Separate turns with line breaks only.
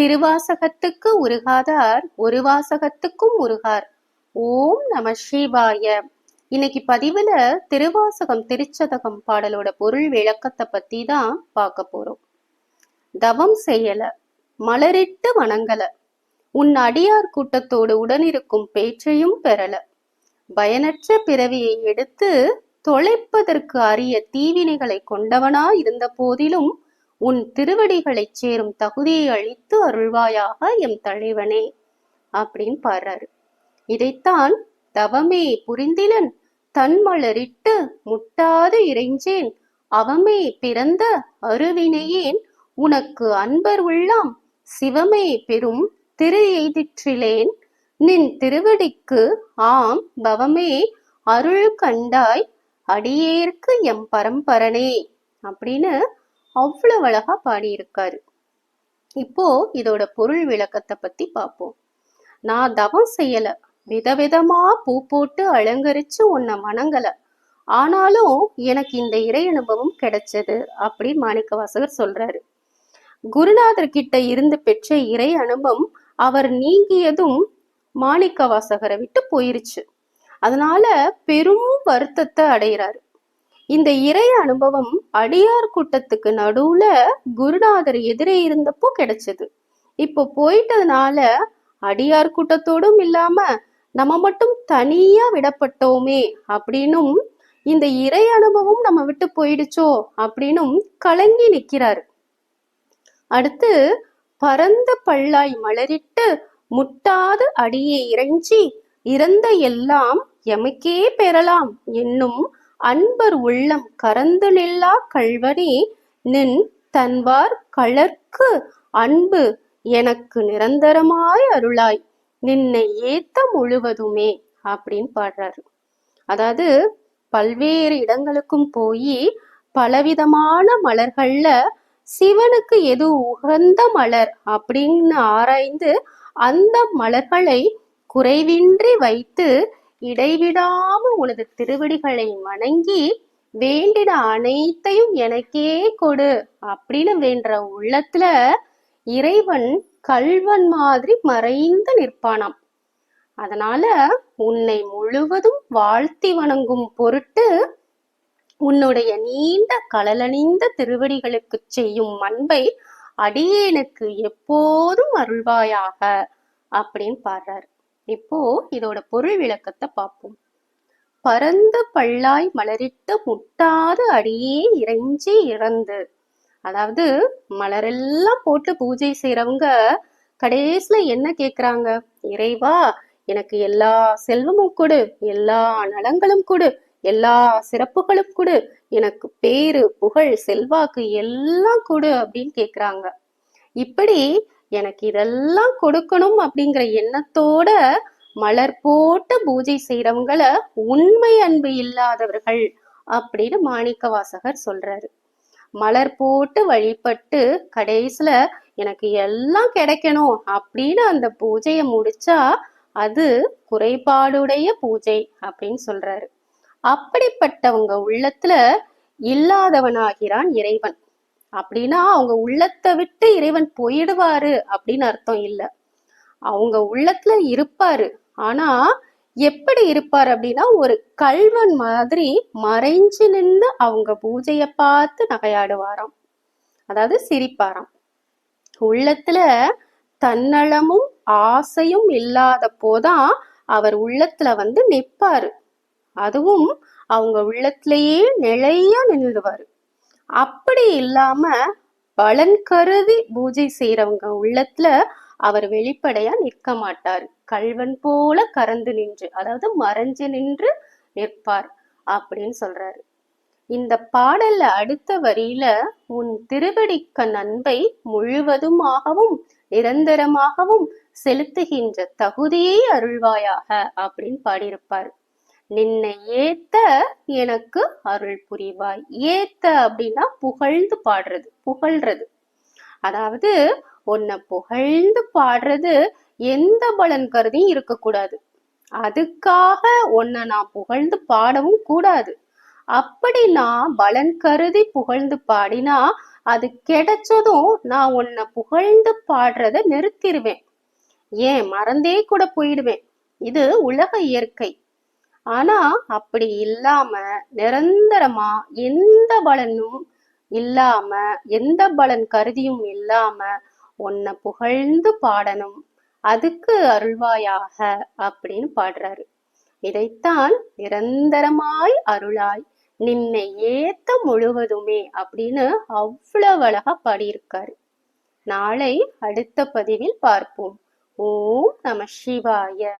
திருவாசகத்துக்கு உருகாதார் ஒரு வாசகத்துக்கும் உருகார். ஓம் நம சிவாய. இன்னைக்கு பதிவுல திருவாசகம் திருச்சதகம் பாடலோட பொருள் விளக்கத்தை பத்தி தான் பார்க்க போறோம். தவம் செய்யல மலரிட்டு வணங்கல. உன் அடியார் கூட்டத்தோடு உடனிருக்கும் பேச்சையும் பெறல. பயனற்ற பிறவியை எடுத்து தொலைப்பதற்கு அரிய தீவினைகளை கொண்டவனா இருந்த போதிலும் உன் திருவடிகளைச் சேரும் தகுதியை அளித்து அருள்வாயாக எம் தலைவனே அப்படின்னு பாடுறாரு. இதைத்தான் தவமே புரிந்திலன் தன்மலரிட்டு முட்டாது இறைஞ்சேன் அவமே பிறந்த அருவினையேன் உனக்கு அன்பர் உள்ளாம் சிவமே பெரும் திரு எய்திற்றிலேன் நின் திருவடிக்கு ஆம் பவமே அருள் கண்டாய் அடியேற்கு எம் பரம்பரனே அப்படின்னு அவ்வளவு அழகா பாடியிருக்காரு. இப்போ இதோட பொருள் விளக்கத்தை பத்தி பார்ப்போம். நான் தவம் செய்யல. விதவிதமா பூ போட்டு அலங்கரிச்சு உன்னை வணங்கல ஆனாலும் எனக்கு இந்த இறை அனுபவம் கிடைச்சது அப்படின்னு மாணிக்க வாசகர் சொல்றாரு. குருநாதர் கிட்ட இருந்து பெற்ற இறை அனுபவம் அவர் நீங்கியதும் மாணிக்க வாசகரை விட்டு போயிருச்சு. அதனால பெரும் வருத்தத்தை அடைகிறாரு. இந்த இறை அனுபவம் அடியார் கூட்டத்துக்கு நடுவுல குருநாதர் எதிரே இருந்தப்போ கிடைச்சது. இப்போ போயிட்டதுனால அடியார் கூட்டத்தோடும் இல்லாம நம்ம மட்டும் தனியா விடப்பட்டோமே அப்படின்னும் இந்த இறை அனுபவம் நம்ம விட்டு போயிடுச்சோ அப்படின்னும் கலங்கி நிற்கிறாரு அடுத்து பரந்த பல்லாய் மலரிட்டு முட்டாது அடியே இறைஞ்சி இறந்த எல்லாம் எமக்கே பெறலாம் என்னும் அன்பர் உள்ளம் கரந்து நில்லா கல்வனே நின் தன்வார் கழற்கு அன்பு எனக்கு நிரந்தரமாய் அருளாய் நின்னை ஏத்த முழுவதுமே அப்படின்னு பாடுறாரு. அதாவது பல்வேறு இடங்களுக்கும் போய் பலவிதமான மலர்கள்ல சிவனுக்கு எது உகந்த மலர் அப்படின்னு ஆராய்ந்து அந்த மலர்களை குறைவின்றி வைத்து இடைவிடாம உனது திருவடிகளை வணங்கி வேண்டின அனைத்தையும் எனக்கே கொடு அப்படின்னு வேண்ட உள்ளத்துல இறைவன் கல்வன் மாதிரி மறைந்து நிற்பானாம். அதனால உன்னை முழுவதும் வாழ்த்தி வணங்கும் பொருட்டு உன்னுடைய நீண்ட கலலணிந்த திருவடிகளுக்கு செய்யும் அன்பை அடியேனுக்கு எப்போதும் அருள்வாயாக அப்படின்னு பாடுறாரு. இப்போ இதோட பொருள் விளக்கத்தை பார்ப்போம். பரந்த பல்லாய் மலரிட்டு முட்டாது அடியே இறைஞ்சி இறந்து. அதாவது மலரெல்லாம் போட்டு பூஜை செய்யறவங்க கடைசியில என்ன கேக்குறாங்க? இறைவா எனக்கு எல்லா செல்வமும் கொடு எல்லா நலங்களும் கொடு எல்லா சிறப்புகளும் கொடு எனக்கு பேரு புகழ் செல்வாக்கு எல்லாம் கொடு அப்படின்னு கேக்குறாங்க. இப்படி எனக்கு இதெல்லாம் கொடுக்கணும் அப்படிங்கிற எண்ணத்தோட மலர் போட்டு பூஜை செய்யறவங்கள உண்மை அன்பு இல்லாதவர்கள் அப்படின்னு மாணிக்க வாசகர் சொல்றாரு. மலர் போட்டு வழிபட்டு கடைசியில எனக்கு எல்லாம் கிடைக்கணும் அப்படின்னு அந்த பூஜையை முடிச்சா அது குறைபாடுடைய பூஜை அப்படின்னு சொல்றாரு. அப்படிப்பட்டவங்க உள்ளத்துல இல்லாதவனாகிறான் இறைவன். அப்படின்னா அவங்க உள்ளத்தை விட்டு இறைவன் போயிடுவாரு அப்படின்னு அர்த்தம் இல்லை. அவங்க உள்ளத்துல இருப்பாரு. ஆனா எப்படி இருப்பார் அப்படின்னா ஒரு கல்வன் மாதிரி மறைஞ்சு நின்று அவங்க பூஜைய பார்த்து நகையாடுவாராம். அதாவது சிரிப்பாராம். உள்ளத்துல தன்னலமும் ஆசையும் இல்லாத போதான் அவர் உள்ளத்துல வந்து நிற்பாரு. அதுவும் அவங்க உள்ளத்திலேயே நிலையா நின்றுடுவாரு. அப்படி இல்லாம பலன் கருதி பூஜை செய்யறவங்க உள்ளத்துல அவர் வெளிப்படையா நிற்க மாட்டார். கல்வன் போல கறந்து நின்று அதாவது மறைஞ்சு நின்று நிற்பார் அப்படின்னு சொல்றாரு. இந்த பாடல்ல அடுத்த வரியில உன் திருவடிக்க நன்பை முழுவதுமாகவும் நிரந்தரமாகவும் செலுத்துகின்ற தகுதியை அருள்வாயாக அப்படின்னு பாடியிருப்பார். நின்னை ஏத்த எனக்கு அருள் புரிவாய். ஏத்த அப்படின்னா புகழ்ந்து பாடுறது புகழ்றது. அதாவது உன்னை புகழ்ந்து பாடுறது எந்த பலன் கருதியும் இருக்கக்கூடாது. அதுக்காக உன்னை நான் புகழ்ந்து பாடவும் கூடாது. அப்படி நான் பலன் கருதி புகழ்ந்து பாடினா அது கிடைச்சதும் நான் உன்னை புகழ்ந்து பாடுறத நிறுத்திடுவேன். ஏன்? மறந்தே கூட போயிடுவேன். இது உலக இயற்கை. ஆனா அப்படி இல்லாம நிரந்தரமா எந்த பலனும் இல்லாம எந்த பலன் கருதியும் இல்லாம உன்னை புகழ்ந்து பாடணும். அதுக்கு அருள்வாயாக அப்படின்னு பாடுறாரு. இதைத்தான் நிரந்தரமாய் அருளாய் நின்னை ஏத்த முழுவதுமே அப்படின்னு அவ்வளவு அழகா பாடியிருக்காரு. நாளை அடுத்த பதிவில் பார்ப்போம். ஓம் நம சிவாய.